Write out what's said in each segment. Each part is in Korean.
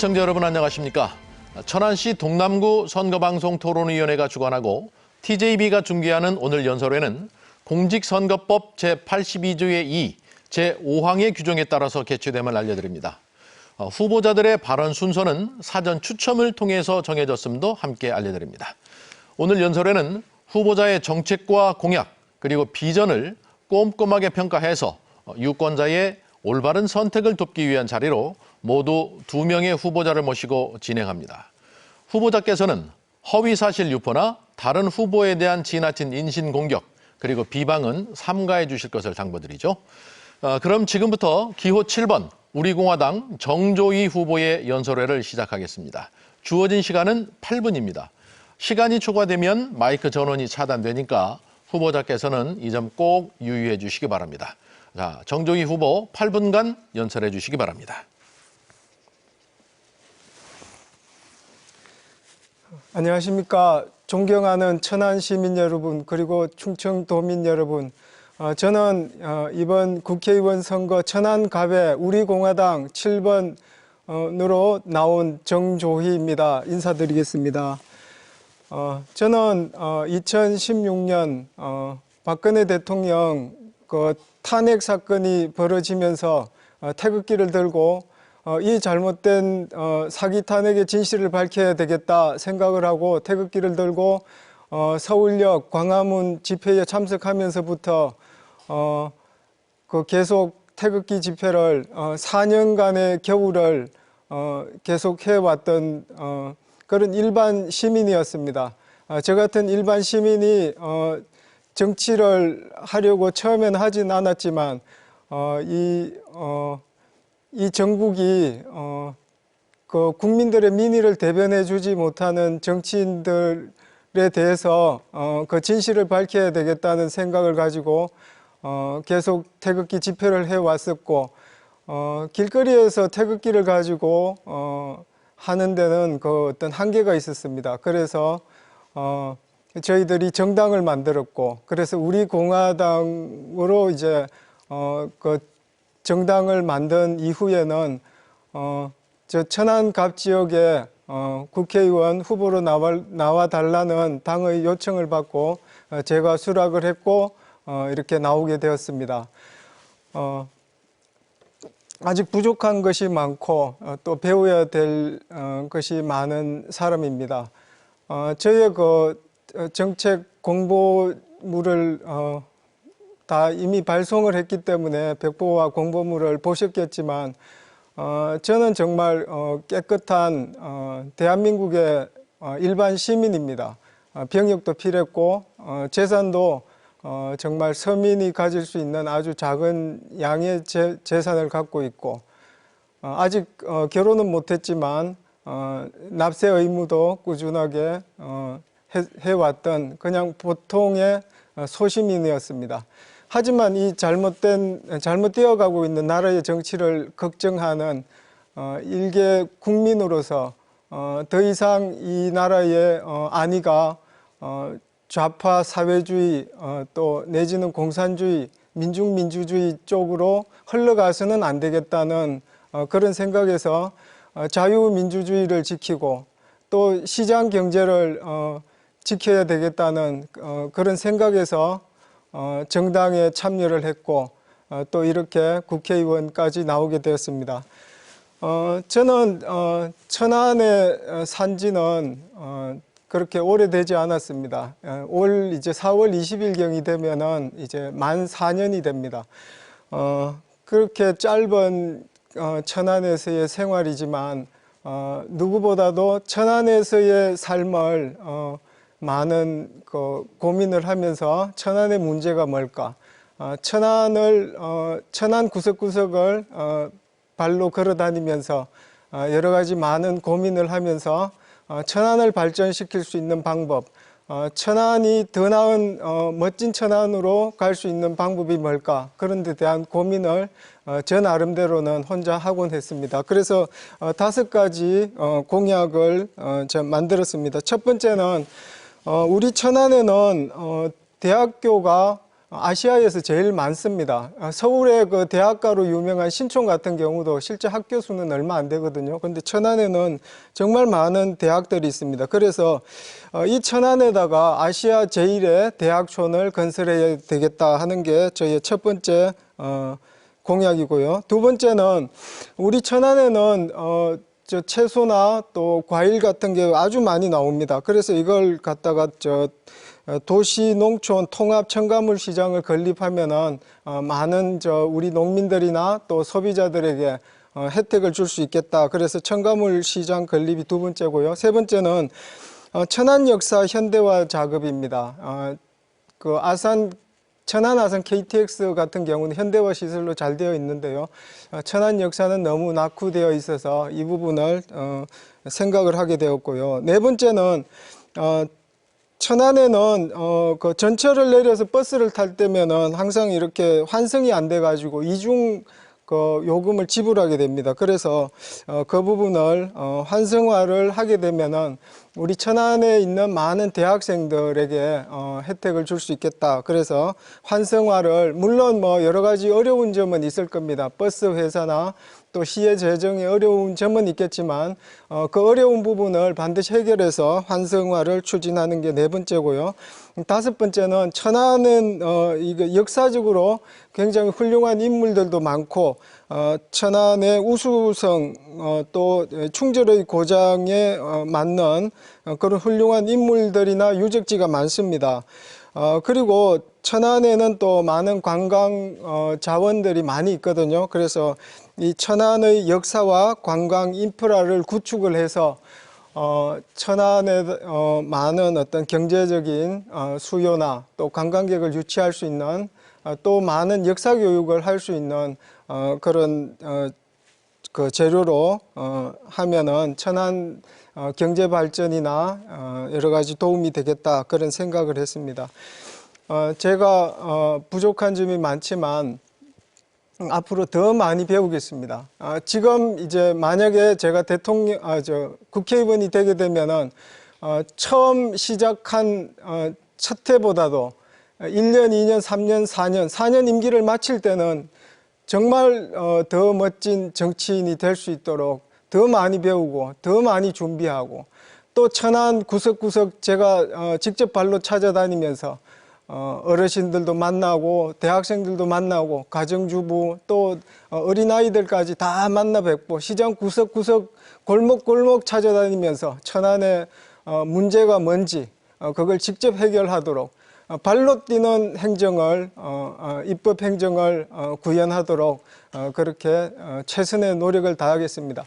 시청자 여러분 안녕하십니까? 천안시 동남구 선거방송 토론위원회가 주관하고 TJB가 중계하는 오늘 연설회는 공직선거법 제82조의 2, 제5항의 규정에 따라서 개최됨을 알려드립니다. 어, 후보자들의 발언 순서는 사전 추첨을 통해서 정해졌음도 함께 알려드립니다. 오늘 연설회는 후보자의 정책과 공약 그리고 비전을 꼼꼼하게 평가해서 어, 유권자의 올바른 선택을 돕기 위한 자리로 모두 두 명의 후보자를 모시고 진행합니다. 후보자께서는 허위 사실 유포나 다른 후보에 대한 지나친 인신 공격 그리고 비방은 삼가해 주실 것을 당부드리죠. 어, 그럼 지금부터 기호 7번 우리공화당 정조희 후보의 연설회를 시작하겠습니다. 주어진 시간은 8분입니다. 시간이 초과되면 마이크 전원이 차단되니까 후보자께서는 이 점 꼭 유의해 주시기 바랍니다. 자, 정조희 후보 8분간 연설해 주시기 바랍니다. 안녕하십니까. 존경하는 천안 시민 여러분, 그리고 충청도민 여러분. 어, 저는 어, 이번 국회의원 선거 천안갑에 우리공화당 7번으로 나온 정조희입니다. 인사드리겠습니다. 어, 저는 어, 2016년 어, 박근혜 대통령 그 탄핵 사건이 벌어지면서 어, 태극기를 들고 어, 이 잘못된 어, 사기 탄핵의 진실을 밝혀야 되겠다 생각을 하고 태극기를 들고 어, 서울역 광화문 집회에 참석하면서부터 어, 그 계속 태극기 집회를 어, 4년간의 겨울을 어, 계속 해왔던 어, 그런 일반 시민이었습니다. 어, 저 같은 일반 시민이 어, 정치를 하려고 처음에는 하진 않았지만 어, 이, 어, 이 정국이 어, 그 국민들의 민의를 대변해 주지 못하는 정치인들에 대해서 어, 그 진실을 밝혀야 되겠다는 생각을 가지고 어, 계속 태극기 집회를 해 왔었고 어, 길거리에서 태극기를 가지고 어, 하는 데는 그 어떤 한계가 있었습니다. 그래서 어, 저희들이 정당을 만들었고 그래서 우리 공화당으로 이제 어, 그 정당을 만든 이후에는 어, 저 천안갑 지역에 어, 국회의원 후보로 나와, 나와 달라는 당의 요청을 받고 어, 제가 수락을 했고 어, 이렇게 나오게 되었습니다. 어, 아직 부족한 것이 많고 어, 또 배워야 될 어, 것이 많은 사람입니다. 어, 저의 그 어, 정책 공보물을 어, 다 이미 발송을 했기 때문에 백보와 공보물을 보셨겠지만 어, 저는 정말 어, 깨끗한 어, 대한민국의 어, 일반 시민입니다. 어, 병역도 필요했고 어, 재산도 어, 정말 서민이 가질 수 있는 아주 작은 양의 재, 재산을 갖고 있고 어, 아직 어, 결혼은 못했지만 어, 납세 의무도 꾸준하게 어, 해, 해왔던 그냥 보통의 어, 소시민이었습니다. 하지만 이 잘못된 잘못 되어 가고 있는 나라의 정치를 걱정하는 어, 일개 국민으로서 어, 더 이상 이 나라의 어, 안위가 어, 좌파 사회주의 어, 또 내지는 공산주의 민중 민주주의 쪽으로 흘러가서는 안 되겠다는 어, 그런 생각에서 어, 자유민주주의를 지키고 또 시장 경제를 어, 지켜야 되겠다는 어, 그런 생각에서 어, 정당에 참여를 했고 어, 또 이렇게 국회의원까지 나오게 되었습니다. 어, 저는 어, 천안에 어, 산지는 어, 그렇게 오래되지 않았습니다. 어, 올 이제 4월 20일 경이 되면은 이제 만 4년이 됩니다. 어, 그렇게 짧은 어, 천안에서의 생활이지만 어, 누구보다도 천안에서의 삶을 어, 많은 그 고민을 하면서 천안의 문제가 뭘까? 어, 천안을 어, 천안 구석구석을 어, 발로 걸어 다니면서 어, 여러 가지 많은 고민을 하면서 어, 천안을 발전시킬 수 있는 방법, 어, 천안이 더 나은 어, 멋진 천안으로 갈 수 있는 방법이 뭘까 그런 데 대한 고민을 어, 저 나름대로는 혼자 하곤 했습니다. 그래서 어, 다섯 가지 어, 공약을 어, 만들었습니다. 첫 번째는 어, 우리 천안에는 어, 대학교가 아시아에서 제일 많습니다. 어, 서울의 그 대학가로 유명한 신촌 같은 경우도 실제 학교 수는 얼마 안 되거든요. 근데 천안에는 정말 많은 대학들이 있습니다. 그래서 어, 이 천안에다가 아시아 제일의 대학촌을 건설해야 되겠다 하는 게 저희의 첫 번째 어, 공약이고요. 두 번째는 우리 천안에는 어, 저 채소나 또 과일 같은 게 아주 많이 나옵니다. 그래서 이걸 갖다가 저 어, 도시 농촌 통합 첨가물 시장을 건립하면은 어, 많은 저 우리 농민들이나 또 소비자들에게 어, 혜택을 줄 수 있겠다. 그래서 첨가물 시장 건립이 두 번째고요. 세 번째는 어, 천안 역사 현대화 작업입니다. 어, 그 아산 천안 아산 KTX 같은 경우는 현대화 시설로 잘 되어 있는데요. 어, 천안 역사는 너무 낙후되어 있어서 이 부분을 어, 생각을 하게 되었고요. 네 번째는 어, 천안에는 어, 그 전철을 내려서 버스를 탈 때면은 항상 이렇게 환승이 안 돼 가지고 이중 그 요금을 지불하게 됩니다. 그래서 어, 그 부분을 어, 환승화를 하게 되면은 우리 천안에 있는 많은 대학생들에게 어, 혜택을 줄 수 있겠다. 그래서 환승화를 물론 뭐 여러 가지 어려운 점은 있을 겁니다. 버스 회사나 또 시의 재정에 어려운 점은 있겠지만 어, 그 어려운 부분을 반드시 해결해서 환승화를 추진하는 게 네 번째고요. 다섯 번째는 천안은 어, 이거 역사적으로 굉장히 훌륭한 인물들도 많고 어, 천안의 우수성 어, 또 충절의 고장에 어, 맞는 어, 그런 훌륭한 인물들이나 유적지가 많습니다. 어, 그리고 천안에는 또 많은 관광 어, 자원들이 많이 있거든요. 그래서 이 천안의 역사와 관광 인프라를 구축을 해서 어, 천안에 어, 많은 어떤 경제적인 어, 수요나 또 관광객을 유치할 수 있는 어, 또 많은 역사 교육을 할 수 있는 어, 그런 어, 그 재료로 어, 하면은 천안 어, 경제 발전이나 어, 여러 가지 도움이 되겠다 그런 생각을 했습니다. 어, 제가 어, 부족한 점이 많지만 음, 앞으로 더 많이 배우겠습니다. 아, 지금 이제 만약에 제가 대통령, 아, 저 국회의원이 되게 되면은 어, 처음 시작한 어, 첫 해보다도 1년, 2년, 3년, 4년, 4년 임기를 마칠 때는 정말 어, 더 멋진 정치인이 될 수 있도록 더 많이 배우고 더 많이 준비하고 또 천안 구석구석 제가 어, 직접 발로 찾아다니면서 어, 어르신들도 만나고 대학생들도 만나고 가정주부 또 어, 어린아이들까지 다 만나 뵙고 시장 구석구석 골목골목 찾아다니면서 천안의 어, 문제가 뭔지 어, 그걸 직접 해결하도록 어, 발로 뛰는 행정을 입법 행정을 어, 구현하도록 어, 그렇게 어, 최선의 노력을 다하겠습니다.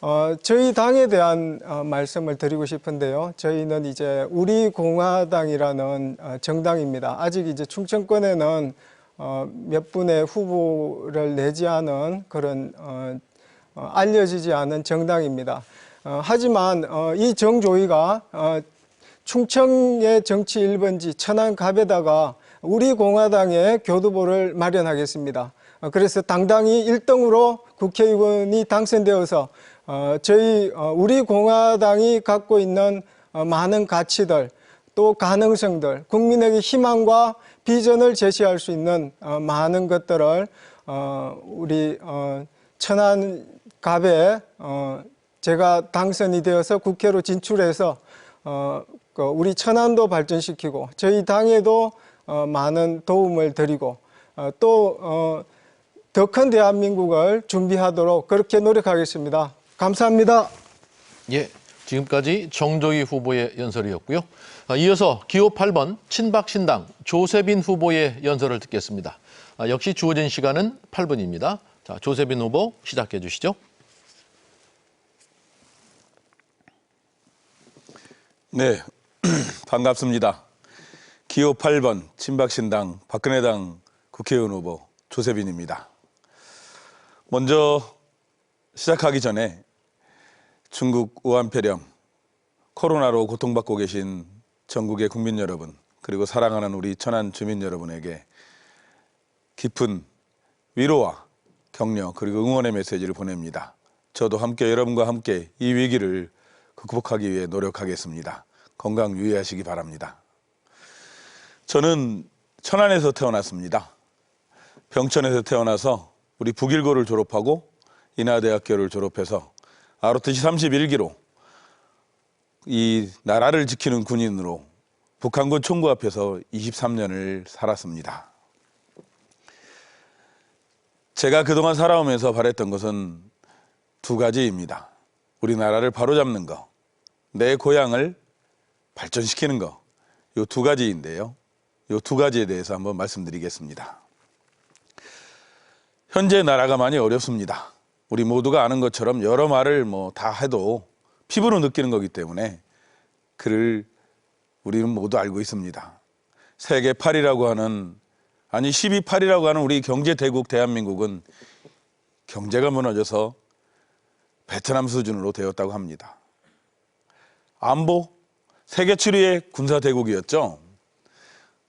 어, 저희 당에 대한 어, 말씀을 드리고 싶은데요. 저희는 이제 우리 공화당이라는 어, 정당입니다. 아직 이제 충청권에는 어, 몇 분의 후보를 내지 않은 그런 어, 어, 알려지지 않은 정당입니다. 어, 하지만 어, 이 정조위가 어, 충청의 정치 1번지 천안갑에다가 우리 공화당의 교두보를 마련하겠습니다. 어, 그래서 당당히 1등으로 국회의원이 당선되어서 어, 저희 어, 우리 공화당이 갖고 있는 어, 많은 가치들 또 가능성들 국민에게 희망과 비전을 제시할 수 있는 어, 많은 것들을 어, 우리 어, 천안갑에 어, 제가 당선이 되어서 국회로 진출해서 어, 그 우리 천안도 발전시키고 저희 당에도 어, 많은 도움을 드리고 어, 또더 큰 대한민국을 준비하도록 그렇게 노력하겠습니다. 감사합니다. 예, 지금까지 정조희 후보의 연설이었고요. 아, 이어서 기호 8번 친박신당 조세빈 후보의 연설을 듣겠습니다. 아, 역시 주어진 시간은 8분입니다. 자, 조세빈 후보 시작해 주시죠. 네, 반갑습니다. 기호 8번 친박신당 박근혜당 국회의원 후보 조세빈입니다. 먼저 시작하기 전에 중국 우한폐렴 코로나로 고통받고 계신 전국의 국민 여러분, 그리고 사랑하는 우리 천안 주민 여러분에게 깊은 위로와 격려 그리고 응원의 메시지를 보냅니다. 저도 함께 여러분과 함께 이 위기를 극복하기 위해 노력하겠습니다. 건강 유의하시기 바랍니다. 저는 천안에서 태어났습니다. 병천에서 태어나서 우리 북일고를 졸업하고 인하대학교를 졸업해서 아로트시 31기로 이 나라를 지키는 군인으로 북한군 총구 앞에서 23년을 살았습니다. 제가 그동안 살아오면서 바랬던 것은 두 가지입니다. 우리나라를 바로잡는 거, 내 고향을 발전시키는 거, 이두 가지인데요. 이두 가지에 대해서 한번 말씀드리겠습니다. 현재 나라가 많이 어렵습니다. 우리 모두가 아는 것처럼 여러 말을 뭐 다 해도 피부로 느끼는 거기 때문에 그를 우리는 모두 알고 있습니다. 세계 8이라고 하는 아니 12.8이라고 하는 우리 경제 대국 대한민국은 경제가 무너져서 베트남 수준으로 되었다고 합니다. 안보 세계 7위의 군사 대국이었죠.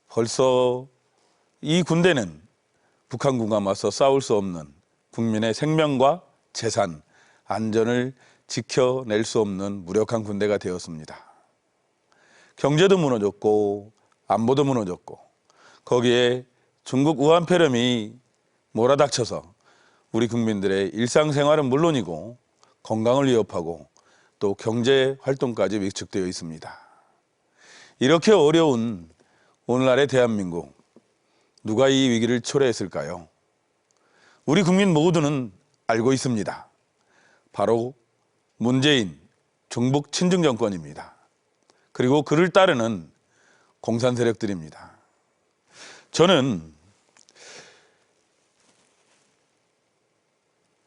벌써 이 군대는 북한군과 맞서 싸울 수 없는 국민의 생명과 재산, 안전을 지켜낼 수 없는 무력한 군대가 되었습니다. 경제도 무너졌고 안보도 무너졌고 거기에 중국 우한폐렴이 몰아닥쳐서 우리 국민들의 일상생활은 물론이고 건강을 위협하고 또 경제 활동까지 위축되어 있습니다. 이렇게 어려운 오늘날의 대한민국 누가 이 위기를 초래했을까요? 우리 국민 모두는 알고 있습니다. 바로 문재인 종북 친중 정권입니다. 그리고 그를 따르는 공산 세력들입니다. 저는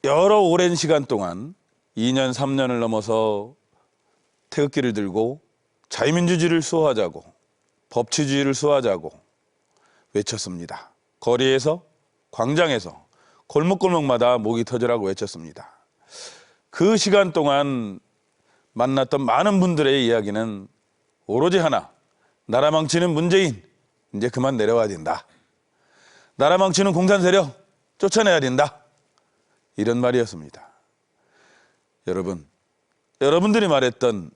여러 오랜 시간 동안 2년, 3년을 넘어서 태극기를 들고 자유민주주의를 수호하자고 법치주의를 수호하자고 외쳤습니다. 거리에서, 광장에서, 골목골목마다 목이 터져라고 외쳤습니다. 그 시간 동안 만났던 많은 분들의 이야기는 오로지 하나, 나라 망치는 문재인, 이제 그만 내려와야 된다. 나라 망치는 공산 세력, 쫓아내야 된다. 이런 말이었습니다. 여러분, 여러분들이 말했던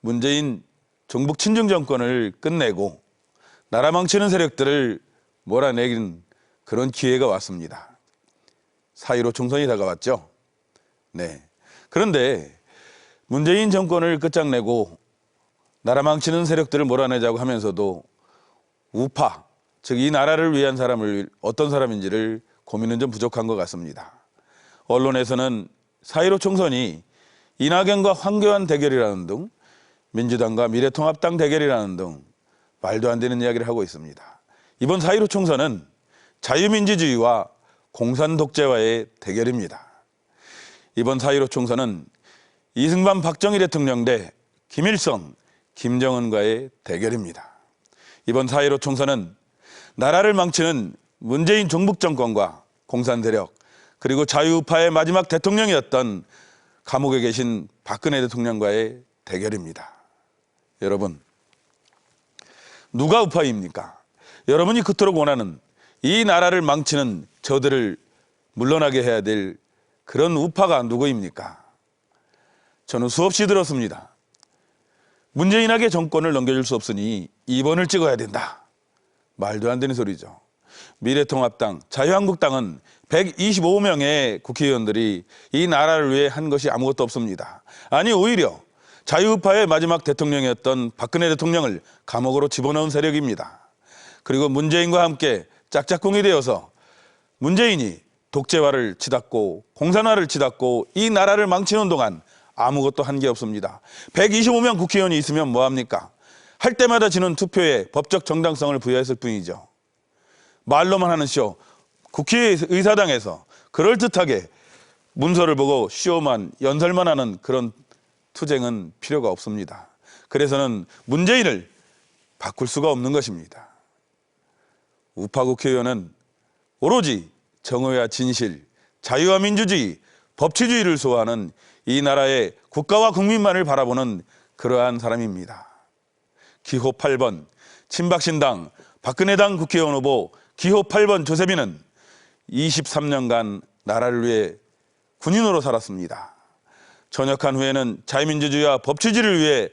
문재인 종북 친중 정권을 끝내고 나라 망치는 세력들을 몰아내긴 그런 기회가 왔습니다. 4.15 총선이 다가왔죠. 네. 그런데 문재인 정권을 끝장내고 나라 망치는 세력들을 몰아내자고 하면서도 우파, 즉 이 나라를 위한 사람을 어떤 사람인지를 고민은 좀 부족한 것 같습니다. 언론에서는 4.15 총선이 이낙연과 황교안 대결이라는 등 민주당과 미래통합당 대결이라는 등 말도 안 되는 이야기를 하고 있습니다. 이번 4.15 총선은 자유민주주의와 공산 독재와의 대결입니다. 이번 4.15 총선은 이승만 박정희 대통령 대 김일성, 김정은과의 대결입니다. 이번 4.15 총선은 나라를 망치는 문재인 종북 정권과 공산 세력 그리고 자유우파의 마지막 대통령이었던 감옥에 계신 박근혜 대통령과의 대결입니다. 여러분, 누가 우파입니까? 여러분이 그토록 원하는 이 나라를 망치는 저들을 물러나게 해야 될 그런 우파가 누구입니까? 저는 수없이 들었습니다. 문재인에게 정권을 넘겨줄 수 없으니 2번을 찍어야 된다. 말도 안 되는 소리죠. 미래통합당, 자유한국당은 125명의 국회의원들이 이 나라를 위해 한 것이 아무것도 없습니다. 아니 오히려 자유우파의 마지막 대통령이었던 박근혜 대통령을 감옥으로 집어넣은 세력입니다. 그리고 문재인과 함께 짝짝꿍이 되어서 문재인이 독재화를 치닫고 공산화를 치닫고 이 나라를 망치는 동안 아무것도 한 게 없습니다. 125명 국회의원이 있으면 뭐합니까? 할 때마다 지는 투표에 법적 정당성을 부여했을 뿐이죠. 말로만 하는 쇼, 국회의사당에서 그럴듯하게 문서를 보고 쇼만, 연설만 하는 그런 투쟁은 필요가 없습니다. 그래서는 문재인을 바꿀 수가 없는 것입니다. 우파 국회의원은 오로지 정의와 진실, 자유와 민주주의, 법치주의를 소화하는 이 나라의 국가와 국민만을 바라보는 그러한 사람입니다. 기호 8번 친박신당 박근혜당 국회의원 후보 기호 8번 조세빈은 23년간 나라를 위해 군인으로 살았습니다. 전역한 후에는 자유민주주의와 법치주의를 위해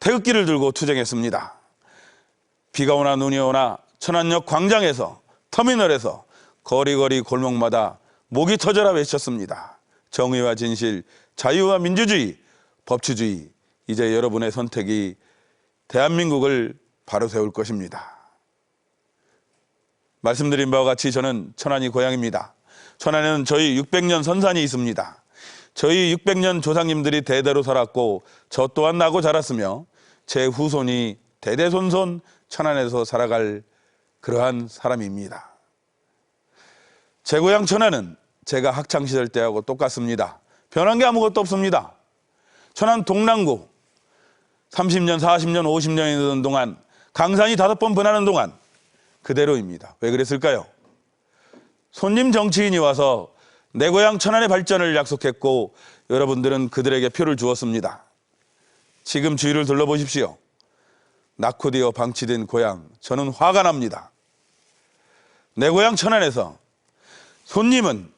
태극기를 들고 투쟁했습니다. 비가 오나 눈이 오나 천안역 광장에서 터미널에서 거리거리 골목마다 목이 터져라 외쳤습니다. 정의와 진실, 자유와 민주주의, 법치주의. 이제 여러분의 선택이 대한민국을 바로 세울 것입니다. 말씀드린 바와 같이 저는 천안이 고향입니다. 천안에는 저희 600년 선산이 있습니다. 저희 600년 조상님들이 대대로 살았고 저 또한 나고 자랐으며 제 후손이 대대손손 천안에서 살아갈 그러한 사람입니다. 제 고향 천안은 제가 학창시절 때하고 똑같습니다. 변한 게 아무것도 없습니다. 천안 동남구 30년, 40년, 50년이 되는 동안 강산이 다섯 번 변하는 동안 그대로입니다. 왜 그랬을까요? 손님 정치인이 와서 내 고향 천안의 발전을 약속했고 여러분들은 그들에게 표를 주었습니다. 지금 주위를 둘러보십시오. 낙후되어 방치된 고향, 저는 화가 납니다. 내 고향 천안에서 손님은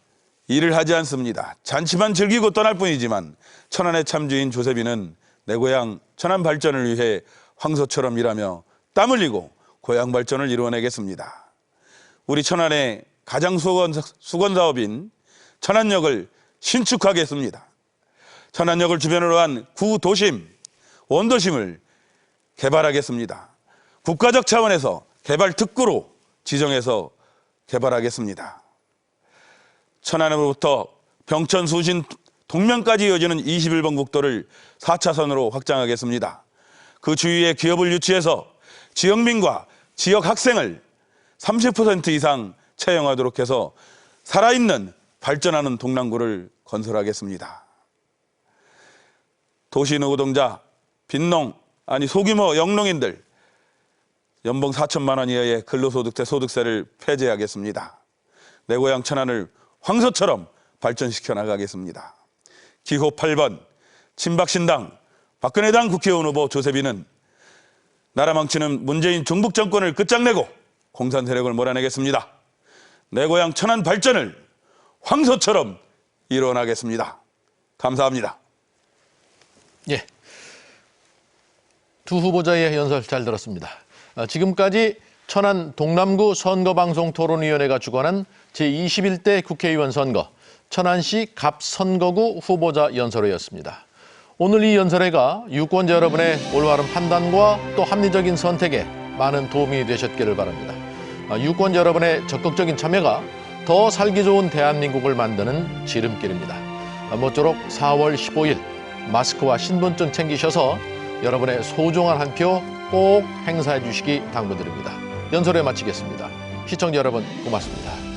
일을 하지 않습니다. 잔치만 즐기고 떠날 뿐이지만 천안의 참주인 조세빈은 내 고향 천안 발전을 위해 황소처럼 일하며 땀 흘리고 고향 발전을 이루어내겠습니다. 우리 천안의 가장 수건, 수건 사업인 천안역을 신축하겠습니다. 천안역을 주변으로 한 구도심, 원도심을 개발하겠습니다. 국가적 차원에서 개발 특구로 지정해서 개발하겠습니다. 천안으로부터 병천 수신 동면까지 이어지는 21번 국도를 4차선으로 확장하겠습니다. 그 주위에 기업을 유치해서 지역민과 지역 학생을 30% 이상 채용하도록 해서 살아있는 발전하는 동남구를 건설하겠습니다. 도시 노동자, 빈농, 아니 소규모 영농인들 연봉 4천만 원 이하의 근로소득세 소득세를 폐지하겠습니다. 내 고향 천안을 황소처럼 발전시켜 나가겠습니다. 기호 8번 친박신당 박근혜당 국회의원 후보 조세빈은 나라 망치는 문재인 중북 정권을 끝장내고 공산 세력을 몰아내겠습니다. 내 고향 천안 발전을 황소처럼 이뤄나겠습니다. 감사합니다. 예. 두 후보자의 연설 잘 들었습니다. 아, 지금까지 천안 동남구 선거방송 토론위원회가 주관한 제21대 국회의원 선거 천안시 갑선거구 후보자 연설회였습니다. 오늘 이 연설회가 유권자 여러분의 올바른 판단과 또 합리적인 선택에 많은 도움이 되셨기를 바랍니다. 아, 유권자 여러분의 적극적인 참여가 더 살기 좋은 대한민국을 만드는 지름길입니다. 아, 모쪼록 4월 15일 마스크와 신분증 챙기셔서 여러분의 소중한 한 표 꼭 행사해 주시기 당부드립니다. 연설회 마치겠습니다. 시청자 여러분 고맙습니다.